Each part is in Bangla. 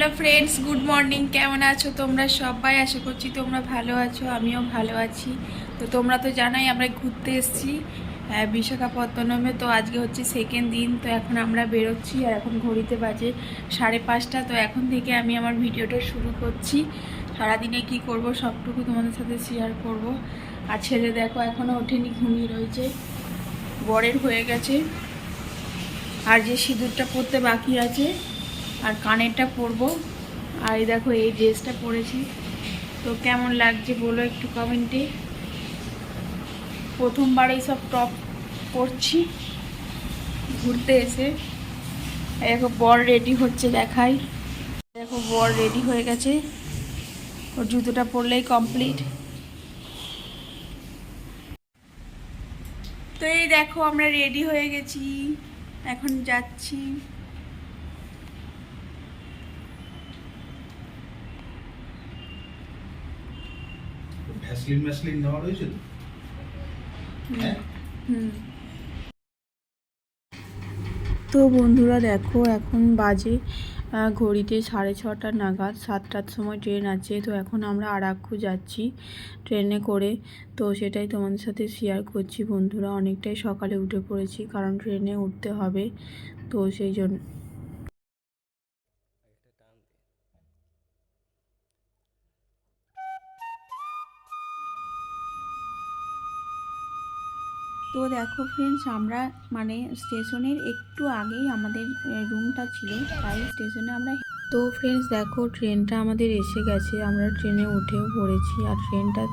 হ্যালো ফ্রেন্ডস গুড মর্নিং কেমন আছো তোমরা সবাই? আশা করছি তোমরা ভালো আছো, আমিও ভালো আছি। তো তোমরা তো জানাই আমরা ঘুরতে এসেছি বিশাখাপত্তনমে। তো আজকে হচ্ছে সেকেন্ড দিন, তো এখন আমরা বেরোচ্ছি আর এখন ঘড়িতে বাজে সাড়ে পাঁচটা। তো এখন থেকে আমি আমার ভিডিওটা শুরু করছি। সারাদিনে কি করব সবটুকু তোমাদের সাথে শেয়ার করব। আর ছেলে দেখো এখনও ওঠেনি, ঘুমিয়ে রয়েছে। বরের হয়ে গেছে। আর যে সিঁদুরটা পরতে বাকি আছে আর কানেরটা পরবো। আর এই দেখো, এই ড্রেসটা পরেছি। তো কেমন লাগছে বলো একটু কমেন্টে প্রথমবার এই সব টপ পরছি। ঘুরতে এসে। দেখো, বর রেডি হচ্ছে দেখাই। দেখো, বর রেডি হয়ে গেছে। ওর জুতোটা পরলেই কমপ্লিট তো এই দেখো, আমরা রেডি হয়ে গেছি। এখন যাচ্ছি। ভ্যাসলিন ম্যাসলিন নেওয়া রয়েছে তো? হ্যাঁ? তো বন্ধুরা দেখো এখন বাজে ঘড়িতে সাড়ে ছটা নাগাদ সাতটার সময় ট্রেন আছে তো এখন আমরা আরাক্কু যাচ্ছি ট্রেনে করে। তো সেটাই তোমাদের সাথে শেয়ার করছি বন্ধুরা অনেকটাই সকালে উঠে পড়েছি কারণ ট্রেনে উঠতে হবে তো সেই জন্য। তো দেখো ফ্রেন্ডস আমরা মানে স্টেশনের একটু আগেই আমাদের রুমটা ছিল, তাই স্টেশনে আমরা তো ফ্রেন্ডস দেখো ট্রেনটা আমাদের এসে গেছে। আমরা ট্রেনে উঠেও পড়েছি আর ট্রেনটা,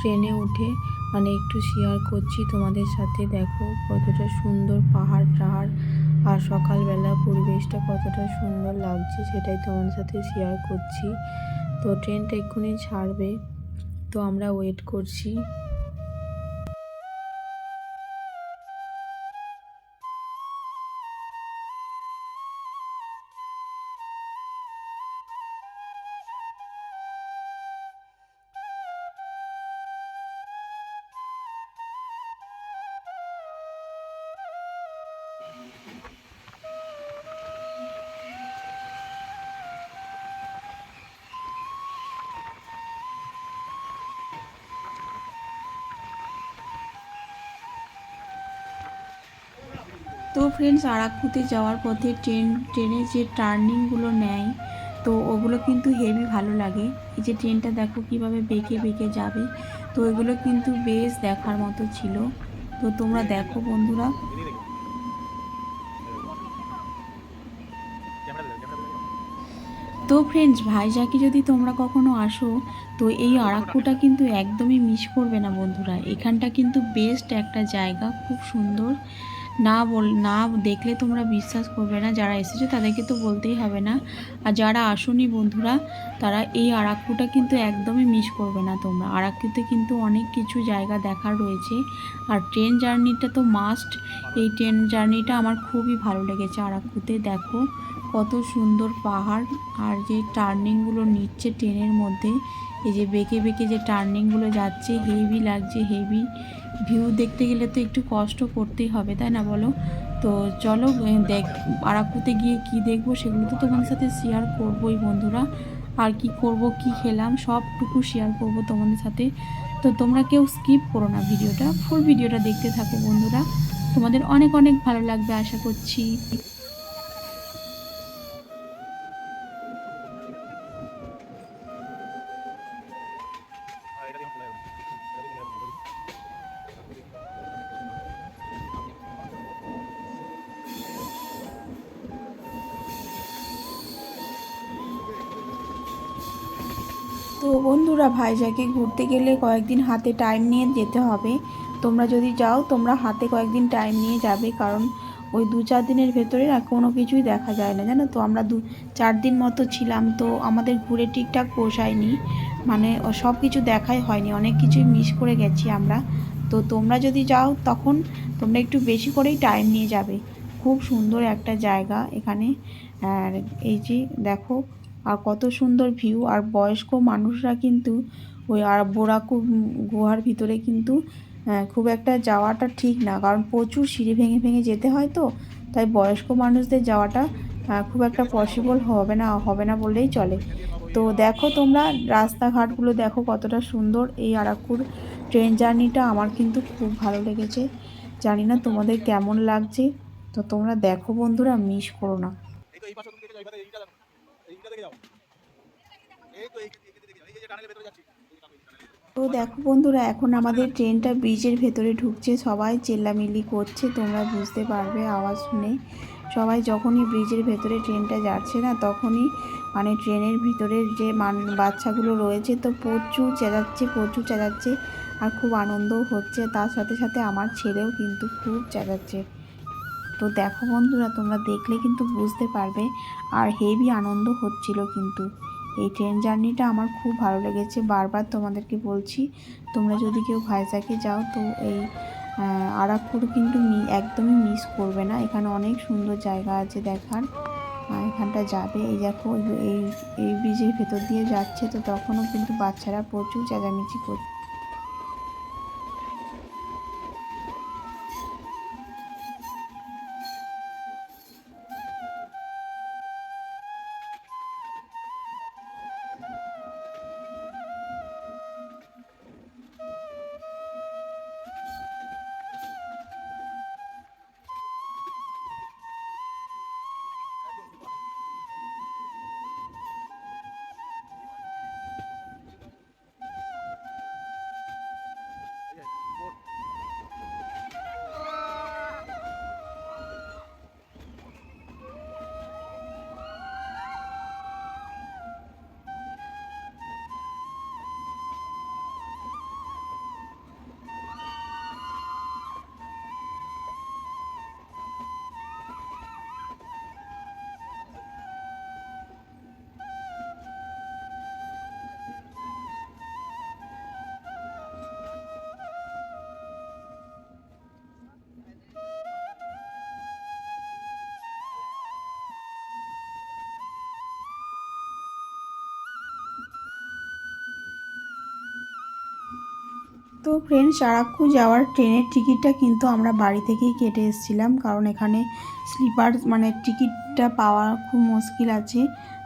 ট্রেনে উঠে মানে একটু শেয়ার করছি তোমাদের সাথে। দেখো কতটা সুন্দর পাহাড় টাহাড় আর সকালবেলা পরিবেশটা কতটা সুন্দর লাগছে, সেটাই তোমাদের সাথে শেয়ার করছি। তো ট্রেনটা এক্ষুনি ছাড়বে। তো আমরা ওয়েট করছি। তো ফ্রেন্ডস আরাকুতে যাওয়ার পথে ট্রেন ট্রেনে যে টার্নিংগুলো নেয়, তো ওগুলো কিন্তু হেভি ভালো লাগে। এই যে ট্রেনটা দেখো কীভাবে বেঁকে বেঁকে যাবে, তো এগুলো কিন্তু বেশ দেখার মতো ছিল। তো তোমরা দেখো বন্ধুরা। তো ফ্রেন্ডস ভাইজাকে যদি তোমরা কখনো আসো, তো এই আরাক্কুটা কিন্তু একদমই মিস করবে না বন্ধুরা। এখানটা কিন্তু বেস্ট একটা জায়গা, খুব সুন্দর। না বল, না দেখলে তোমরা বিশ্বাস করবে না, যারা এসেছ তাদেরকে তো বলতেই হবে না। আর যারা আসোনি বন্ধুরা, তারা এই আরাক্কুটা কিন্তু একদমই মিস করবে না তোমরা। আরাক্কুতে কিন্তু অনেক কিছু জায়গা দেখার রয়েছে। আর ট্রেন জার্নিটা তো মাস্ট এই ট্রেন জার্নিটা আমার খুবই ভালো লেগেছে আরাক্কুতে, দেখো। কত সুন্দর পাহাড় আর যে টার্নিংগুলো নিচ্ছে ট্রেনের মধ্যে। এই যে বেঁকে বেঁকে যে টার্নিংগুলো যাচ্ছে হেভি লাগছে হেভি ভিউ দেখতে গেলে তো একটু কষ্ট করতেই হবে, তাই না বলো? তো চলো দেখ, আরাকুতে গিয়ে কি দেখব সেগুলো তো তোমাদের সাথে শেয়ার করবোই বন্ধুরা। আর কি করব, কি খেলাম, সবটুকু শেয়ার করব তোমাদের সাথে। তো তোমরা কেউ স্কিপ করো না ভিডিওটা ফুল ভিডিওটা দেখতে থাকো বন্ধুরা। তোমাদের অনেক অনেক ভালো লাগবে, আশা করছি। তো বন্ধুরা ভাইজাকে ঘুরতে গেলে কয়েকদিন হাতে টাইম নিয়ে যেতে হবে। তোমরা যদি যাও, তোমরা হাতে কয়েকদিন টাইম নিয়ে যাবে, কারণ ওই দু চার দিনের ভেতরে না কোনো কিছুই দেখা যায় না, জানো তো? আমরা দু চার দিন মতো ছিলাম, তো আমাদের ঘুরে ঠিকঠাক পোষায়নি। মানে সব কিছু দেখাই হয়নি, অনেক কিছুই মিস করে গেছি আমরা। তো তোমরা যদি যাও, তখন তোমরা একটু বেশি করেই টাইম নিয়ে যাবে। খুব সুন্দর একটা জায়গা এখানে। আর এই যে দেখো আর কত সুন্দর ভিউ আর বয়স্ক মানুষরা কিন্তু ওই আর বোরাকু গুহার ভিতরে কিন্তু খুব একটা যাওয়াটা ঠিক না। কারণ প্রচুর সিঁড়ি ভেঙে ভেঙে যেতে হয় তো, তাই বয়স্ক মানুষদের যাওয়াটা খুব একটা পসিবল হবে না হবে না বললেই চলে। তো দেখো তোমরা রাস্তাঘাটগুলো দেখো কতটা সুন্দর। এই আরাকুর ট্রেন জার্নিটা আমার কিন্তু খুব ভালো লেগেছে। জানি না তোমাদের কেমন লাগছে। তো তোমরা দেখো বন্ধুরা মিস করো না এই তো এই পাশে তুমি দেখে যাও এইটা দেখো এইটা তো দেখে ভেতরে ভেতরে। বন্ধুরা, এখন আমাদের ট্রেনটা ব্রিজের ভেতরে ঢুকছে। সবাই চেল্লামিল্লি করছে, তোমরা বুঝতে পারবে আওয়াজ শুনে। সবাই যখনই ব্রিজের ভেতরে ট্রেনটা যাচ্ছে না, তখনই মানে ট্রেনের ভিতরের যে মান, বাচ্চাগুলো রয়েছে, তো প্রচুর চেঁচাচ্ছে প্রচুর চেঁচাচ্ছে আর খুব আনন্দও হচ্ছে। তার সাথে সাথে আমার ছেলেও কিন্তু খুব চেঁচাচ্ছে। তো দেখো বন্ধুরা, তোমরা দেখলে কিন্তু বুঝতে পারবে। আর হেভি আনন্দ হচ্ছিল কিন্তু। এই ট্রেন জার্নিটা আমার খুব ভালো লেগেছে। বারবার তোমাদেরকে বলছি, তোমরা যদি কেউ ভাইজাকে যাও, তো এই আরাকপুর কিন্তু একদমই মিস করবে না। এখানে অনেক সুন্দর জায়গা আছে দেখার। এখানটা যাবে। এই দেখো, এই এই ব্রিজের ভেতর দিয়ে যাচ্ছে। তো তখনও কিন্তু বাচ্চারা প্রচুর চেঁচামেচি করছে। তো ফ্রেন্ডস আরাক্কু যাওয়ার ট্রেনের টিকিটটা কিন্তু আমরা বাড়ি থেকেই কেটে এসেছিলাম। কারণ এখানে স্লিপার মানে টিকিটটা পাওয়া খুব মুশকিল আছে।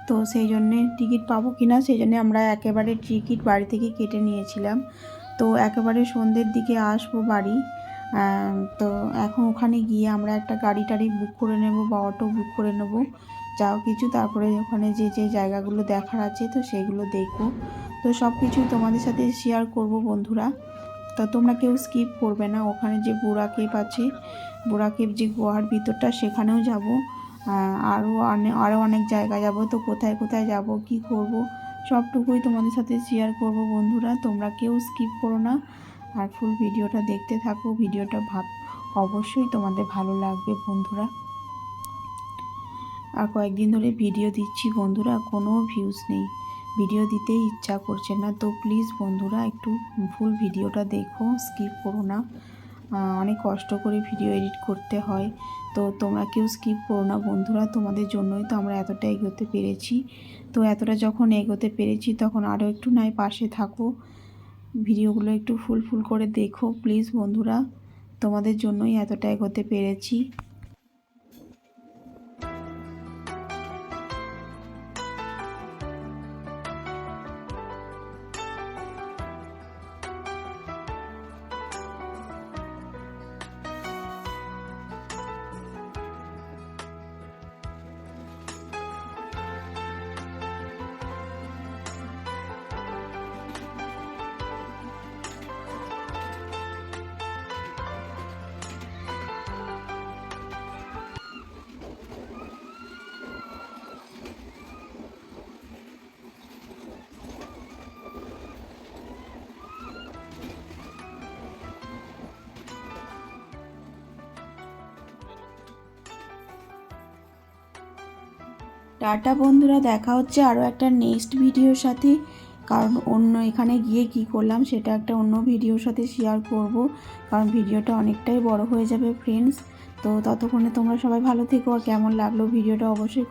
তো সেই জন্যে টিকিট পাবো কি না, সেই জন্যে আমরা একেবারে টিকিট বাড়ি থেকে কেটে নিয়েছিলাম। তো একেবারে সন্ধ্যের দিকে আসব বাড়ি। তো এখন ওখানে গিয়ে আমরা একটা গাড়ি টাড়ি বুক করে নেব বা অটো বুক করে নেব। যাও কিছু, তারপরে ওখানে যে যে জায়গাগুলো দেখার আছে, তো সেগুলো দেখব তো সব কিছু তোমাদের সাথে শেয়ার করব বন্ধুরা। তা তোমরা কেউ স্কিপ করবে না। ওখানে যে বুড়া কেপ আছে, বুড়া কেপ যে গুহার ভিতরটা, সেখানেও যাব। আরও অনেক আরও অনেক জায়গা যাব। তো কোথায় কোথায় যাব, কি করব, সবটুকুই তোমাদের সাথে শেয়ার করব বন্ধুরা। তোমরা কেউ স্কিপ করো না। আর ফুল ভিডিওটা দেখতে থাকো। ভিডিওটা ভাব, অবশ্যই তোমাদের ভালো লাগবে বন্ধুরা। আর কয়েকদিন ধরে ভিডিও দিচ্ছি বন্ধুরা। কোনো ভিউজ নেই। ভিডিও দিতেই ইচ্ছা করছে না। তো প্লিজ বন্ধুরা, একটু ফুল ভিডিওটা দেখো স্কিপ করো না। অনেক কষ্ট করে ভিডিও এডিট করতে হয়। তো তোমরা কেউ স্কিপ করো না বন্ধুরা, তোমাদের জন্যই তো আমরা এতটা এগোতে পেরেছি। তো এতটা যখন এগোতে পেরেছি, তখন আরও একটু নাই পাশে থাকো। ভিডিওগুলো একটু ফুল ফুল করে দেখো। প্লিজ বন্ধুরা, তোমাদের জন্যই এতটা এগোতে পেরেছি। টাটা বন্ধুরা, দেখা হচ্ছে আরও একটা নেক্সট ভিডিওর সাথে। কারণ অন্য এখানে গিয়ে কি করলাম, সেটা একটা অন্য ভিডিওর সাথে শেয়ার করব। কারণ ভিডিওটা অনেকটাই বড় হয়ে যাবে ফ্রেন্ডস তো ততক্ষণে তোমরা সবাই ভালো থেকো। আর কেমন লাগল ভিডিওটা অবশ্যই